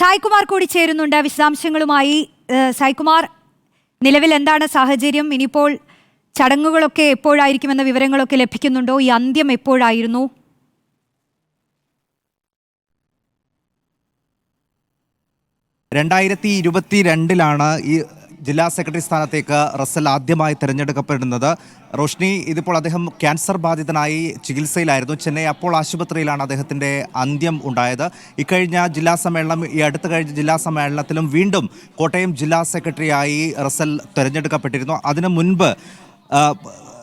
സായ്കുമാർ കൂടി ചേരുന്നുണ്ട്. വിശദാംശങ്ങളുമായി സായ്കുമാർ നിലവിൽ എന്താണ് സാഹചര്യം? ഇനിയിപ്പോൾ ചടങ്ങുകളൊക്കെ എപ്പോഴായിരിക്കുമെന്ന വിവരങ്ങളൊക്കെ ലഭിക്കുന്നുണ്ടോ? ഈ അന്ത്യം എപ്പോഴായിരുന്നു? രണ്ടായിരത്തി ഇരുപത്തി രണ്ടിലാണ് ഈ ജില്ലാ സെക്രട്ടറി സ്ഥാനത്തേക്ക് റസൽ ആദ്യമായി തിരഞ്ഞെടുക്കപ്പെടുന്നത്. റോഷ്നി ഇതിപ്പോൾ അദ്ദേഹം ക്യാൻസർ ബാധിതനായി ചികിത്സയിലായിരുന്നു. ചെന്നൈ അപ്പോൾ ആശുപത്രിയിലാണ് അദ്ദേഹത്തിന്റെ അന്ത്യം ഉണ്ടായത്. ഇക്കഴിഞ്ഞ ജില്ലാ സമ്മേളനം ഈ അടുത്ത കഴിഞ്ഞ ജില്ലാ സമ്മേളനത്തിലും വീണ്ടും കോട്ടയം ജില്ലാ സെക്രട്ടറിയായി റസൽ തിരഞ്ഞെടുക്കപ്പെട്ടിരുന്നു. അതിനു മുൻപ്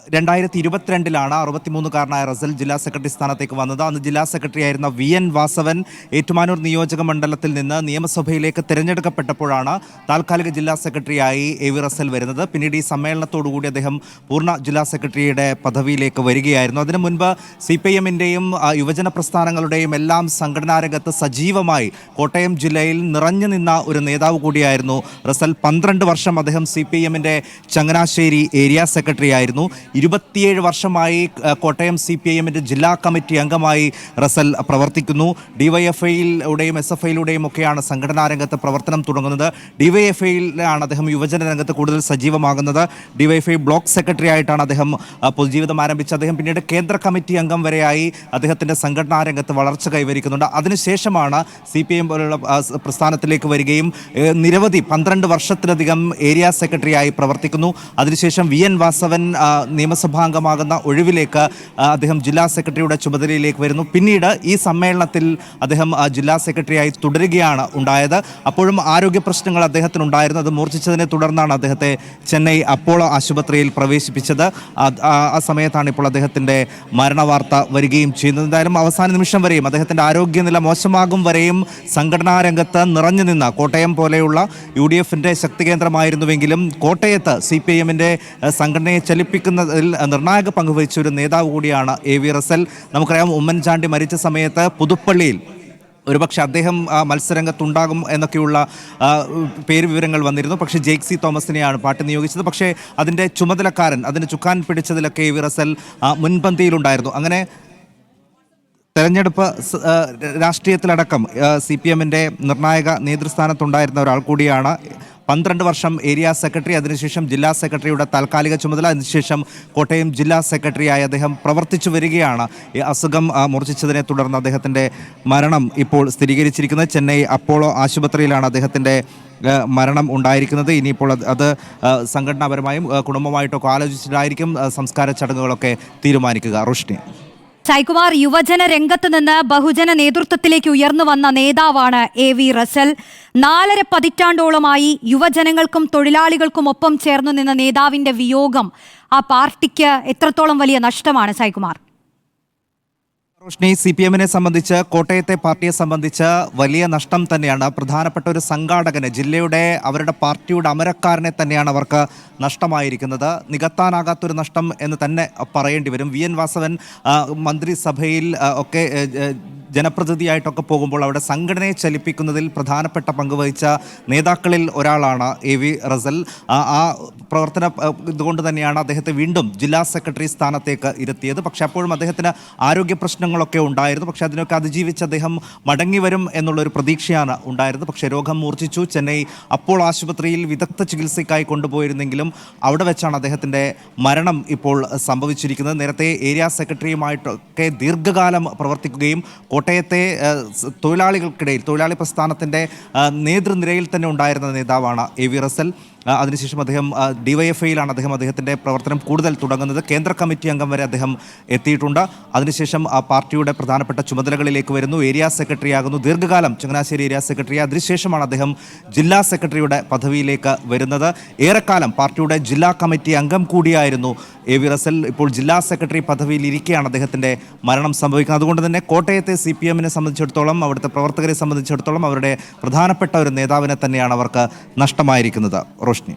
രണ്ടായിരത്തി ഇരുപത്തിരണ്ടിലാണ് അറുപത്തിമൂന്നുകാരനായ റസൽ ജില്ലാ സെക്രട്ടറി സ്ഥാനത്തേക്ക് വന്നത്. അന്ന് ജില്ലാ സെക്രട്ടറി ആയിരുന്ന വി എൻ വാസവൻ ഏറ്റുമാനൂർ നിയോജക മണ്ഡലത്തിൽ നിന്ന് നിയമസഭയിലേക്ക് തിരഞ്ഞെടുക്കപ്പെട്ടപ്പോഴാണ് താൽക്കാലിക ജില്ലാ സെക്രട്ടറിയായി എ വി റസൽ വരുന്നത്. പിന്നീട് ഈ സമ്മേളനത്തോടുകൂടി അദ്ദേഹം പൂർണ ജില്ലാ സെക്രട്ടറിയുടെ പദവിയിലേക്ക് വരികയായിരുന്നു. അതിനു മുൻപ് സി പി എമ്മിന്റെയും യുവജന പ്രസ്ഥാനങ്ങളുടെയും എല്ലാം സംഘടനാ രംഗത്ത് സജീവമായി കോട്ടയം ജില്ലയിൽ നിറഞ്ഞു നിന്ന ഒരു നേതാവ് കൂടിയായിരുന്നു റസൽ. പന്ത്രണ്ട് വർഷം അദ്ദേഹം സി പി എമ്മിന്റെ ചങ്ങനാശ്ശേരി ഏരിയ സെക്രട്ടറി ആയിരുന്നു ഇരുപത്തിയേഴ് വർഷമായി കോട്ടയം സി പി ഐ എമ്മിന്റെ ജില്ലാ കമ്മിറ്റി അംഗമായി റസൽ പ്രവർത്തിക്കുന്നു. ഡിവൈഎഫ്ഐയിലൂടെയും എസ് എഫ് ഐയിലൂടെയും ഒക്കെയാണ് സംഘടനാ രംഗത്ത് പ്രവർത്തനം തുടങ്ങുന്നത്. ഡിവൈഎഫ്ഐയിലാണ് അദ്ദേഹം യുവജന രംഗത്ത് കൂടുതൽ സജീവമാകുന്നത്. ഡിവൈഎഫ്ഐ ബ്ലോക്ക് സെക്രട്ടറി ആയിട്ടാണ് അദ്ദേഹം പൊതുജീവിതം ആരംഭിച്ചത്. അദ്ദേഹം പിന്നീട് കേന്ദ്ര കമ്മിറ്റി അംഗം വരെയായി അദ്ദേഹത്തിന്റെ സംഘടനാ രംഗത്ത് വളർച്ച കൈവരിക്കുന്നുണ്ട്. അതിനുശേഷമാണ് സി പി എം പോലുള്ള പ്രസ്ഥാനത്തിലേക്ക് വരികയും നിരവധി പന്ത്രണ്ട് വർഷത്തിലധികം ഏരിയ സെക്രട്ടറിയായി പ്രവർത്തിക്കുന്നു. അതിനുശേഷം വി എൻ വാസവൻ നിയമസഭാംഗമാകുന്ന ഒഴിവിലേക്ക് അദ്ദേഹം ജില്ലാ സെക്രട്ടറിയുടെ ചുമതലയിലേക്ക് വരുന്നു. പിന്നീട് ഈ സമ്മേളനത്തിൽ അദ്ദേഹം ജില്ലാ സെക്രട്ടറിയായി തുടരുകയാണ് ഉണ്ടായത്. അപ്പോഴും ആരോഗ്യ പ്രശ്നങ്ങൾ അദ്ദേഹത്തിനുണ്ടായിരുന്നു. അത് മൂർച്ഛിച്ചതിനെ തുടർന്നാണ് അദ്ദേഹത്തെ ചെന്നൈ അപ്പോളോ ആശുപത്രിയിൽ പ്രവേശിപ്പിച്ചത്. ആ- സമയത്താണ് ഇപ്പോൾ അദ്ദേഹത്തിന്റെ മരണവാർത്ത വരികയും ചെയ്യുന്നത്. എന്തായാലും അവസാന നിമിഷം വരെയും അദ്ദേഹത്തിന്റെ ആരോഗ്യനില മോശമാകും വരെയും സംഘടനാ രംഗത്ത് നിറഞ്ഞു നിന്ന കോട്ടയം പോലെയുള്ള യു ഡി എഫിന്റെ ശക്തി കേന്ദ്രമായിരുന്നുവെങ്കിലും കോട്ടയത്ത് സി പി ഐ എമ്മിന്റെ സംഘടനയെ ചലിപ്പിക്കുന്നതിൽ നിർണായക പങ്ക് വഹിച്ച ഒരു നേതാവ് കൂടിയാണ് എ വി റസൽ. നമുക്കറിയാം ഉമ്മൻചാണ്ടി മരിച്ച സമയത്ത് പുതുപ്പള്ളിയിൽ ഒരുപക്ഷെ അദ്ദേഹം മത്സരരംഗത്തുണ്ടാകും എന്നൊക്കെയുള്ള പേര് വിവരങ്ങൾ വന്നിരുന്നു. പക്ഷേ ജെയ്ക് സി തോമസിനെയാണ് പാർട്ടി നിയോഗിച്ചത്. പക്ഷേ അതിന്റെ ചുമതലക്കാരൻ അതിന് ചുക്കാൻ പിടിച്ചതിലൊക്കെ എ വി റസൽ മുൻപന്തിയിലുണ്ടായിരുന്നു. അങ്ങനെ തെരഞ്ഞെടുപ്പ് രാഷ്ട്രീയത്തിലടക്കം സി പി എമ്മിന്റെ നിർണായക നേതൃസ്ഥാനത്തുണ്ടായിരുന്ന ഒരാൾ കൂടിയാണ് പന്ത്രണ്ട് വർഷം ഏരിയ സെക്രട്ടറി അതിനുശേഷം ജില്ലാ സെക്രട്ടറിയുടെ താൽക്കാലിക ചുമതല അതിനുശേഷം കോട്ടയം ജില്ലാ സെക്രട്ടറിയായി അദ്ദേഹം പ്രവർത്തിച്ചു വരികയാണ്. ഈ അസുഖം മൂർച്ഛിച്ചതിനെ തുടർന്ന് അദ്ദേഹത്തിന്റെ മരണം ഇപ്പോൾ സ്ഥിരീകരിച്ചിരിക്കുന്നത്. ചെന്നൈ അപ്പോളോ ആശുപത്രിയിലാണ് അദ്ദേഹത്തിന്റെ മരണം ഉണ്ടായിരിക്കുന്നത്. ഇനിയിപ്പോൾ അത് സംഘടനാപരമായും കുടുംബമായിട്ടൊക്കെ ആലോചിച്ചിട്ടായിരിക്കും സംസ്കാര ചടങ്ങുകളൊക്കെ തീരുമാനിക്കുക. റുഷ്നി. സായ്കുമാർ യുവജന രംഗത്ത് നിന്ന് ബഹുജന നേതൃത്വത്തിലേക്ക് ഉയർന്നു വന്ന നേതാവാണ് എ വി റസൽ. നാലര പതിറ്റാണ്ടോളമായി യുവജനങ്ങൾക്കും തൊഴിലാളികൾക്കും ഒപ്പം ചേർന്നു നിന്ന നേതാവിന്റെ വിയോഗം ആ പാർട്ടിക്ക് എത്രത്തോളം വലിയ നഷ്ടമാണ് സായ്കുമാർ റോഷ്നി സി പി എമ്മിനെ സംബന്ധിച്ച് കോട്ടയത്തെ പാർട്ടിയെ സംബന്ധിച്ച് വലിയ നഷ്ടം തന്നെയാണ്. പ്രധാനപ്പെട്ട ഒരു സംഘാടകന് ജില്ലയുടെ അവരുടെ പാർട്ടിയുടെ അമരക്കാരനെ തന്നെയാണ് അവർക്ക് നഷ്ടമായിരിക്കുന്നത്. നികത്താനാകാത്തൊരു നഷ്ടം എന്ന് തന്നെ പറയേണ്ടി വരും. വി എൻ വാസവൻ മന്ത്രിസഭയിൽ ഒക്കെ ജനപ്രതിനിധിയായിട്ടൊക്കെ പോകുമ്പോൾ അവിടെ സംഘടനയെ ചലിപ്പിക്കുന്നതിൽ പ്രധാനപ്പെട്ട പങ്ക് വഹിച്ച നേതാക്കളിൽ ഒരാളാണ് എ വി റസൽ. ആ പ്രവർത്തന ഇതുകൊണ്ട് തന്നെയാണ് അദ്ദേഹത്തെ വീണ്ടും ജില്ലാ സെക്രട്ടറി സ്ഥാനത്തേക്ക് ഇരുത്തിയത്. പക്ഷെ അപ്പോഴും അദ്ദേഹത്തിന് ആരോഗ്യ പ്രശ്നങ്ങളൊക്കെ ഉണ്ടായിരുന്നു. പക്ഷേ അതിനൊക്കെ അതിജീവിച്ച് അദ്ദേഹം മടങ്ങി വരും എന്നുള്ളൊരു പ്രതീക്ഷയാണ് ഉണ്ടായിരുന്നത്. പക്ഷേ രോഗം മൂർച്ഛിച്ചു. ചെന്നൈ അപ്പോൾ ആശുപത്രിയിൽ വിദഗ്ധ ചികിത്സയ്ക്കായി കൊണ്ടുപോയിരുന്നെങ്കിലും അവിടെ വെച്ചാണ് അദ്ദേഹത്തിന്റെ മരണം ഇപ്പോൾ സംഭവിച്ചിരിക്കുന്നത്. നേരത്തെ ഏരിയ സെക്രട്ടറിയുമായിട്ടൊക്കെ ദീർഘകാലം പ്രവർത്തിക്കുകയും കോട്ടയത്തെ തൊഴിലാളികൾക്കിടയിൽ തൊഴിലാളി പ്രസ്ഥാനത്തിന്റെ നേതൃനിരയിൽ തന്നെ ഉണ്ടായിരുന്ന നേതാവാണ് എ വി റസൽ അതിനുശേഷം അദ്ദേഹം ഡിവൈഎഫ്ഐയിലാണ് അദ്ദേഹം അദ്ദേഹത്തിന്റെ പ്രവർത്തനം കൂടുതൽ തുടങ്ങുന്നത്. കേന്ദ്ര കമ്മിറ്റി അംഗം വരെ അദ്ദേഹം എത്തിയിട്ടുണ്ട്. അതിനുശേഷം ആ പാർട്ടിയുടെ പ്രധാനപ്പെട്ട ചുമതലകളിലേക്ക് വരുന്നു. ഏരിയ സെക്രട്ടറി ആകുന്നു. ദീർഘകാലം ചങ്ങനാശ്ശേരി ഏരിയ സെക്രട്ടറി. അതിനുശേഷമാണ് അദ്ദേഹം ജില്ലാ സെക്രട്ടറിയുടെ പദവിയിലേക്ക് വരുന്നത്. ഏറെക്കാലം പാർട്ടിയുടെ ജില്ലാ കമ്മിറ്റി അംഗം കൂടിയായിരുന്നു എ വി റസൽ. ഇപ്പോൾ ജില്ലാ സെക്രട്ടറി പദവിയിൽ ഇരിക്കെയാണ് അദ്ദേഹത്തിന്റെ മരണം സംഭവിക്കുന്നത്. അതുകൊണ്ട് തന്നെ കോട്ടയത്തെ സി പി എമ്മിനെ സംബന്ധിച്ചിടത്തോളം അവിടുത്തെ പ്രവർത്തകരെ സംബന്ധിച്ചിടത്തോളം അവരുടെ പ്രധാനപ്പെട്ട ഒരു നേതാവിനെ തന്നെയാണ് അവർക്ക് നഷ്ടമായിരിക്കുന്നത്. റോഷ്നി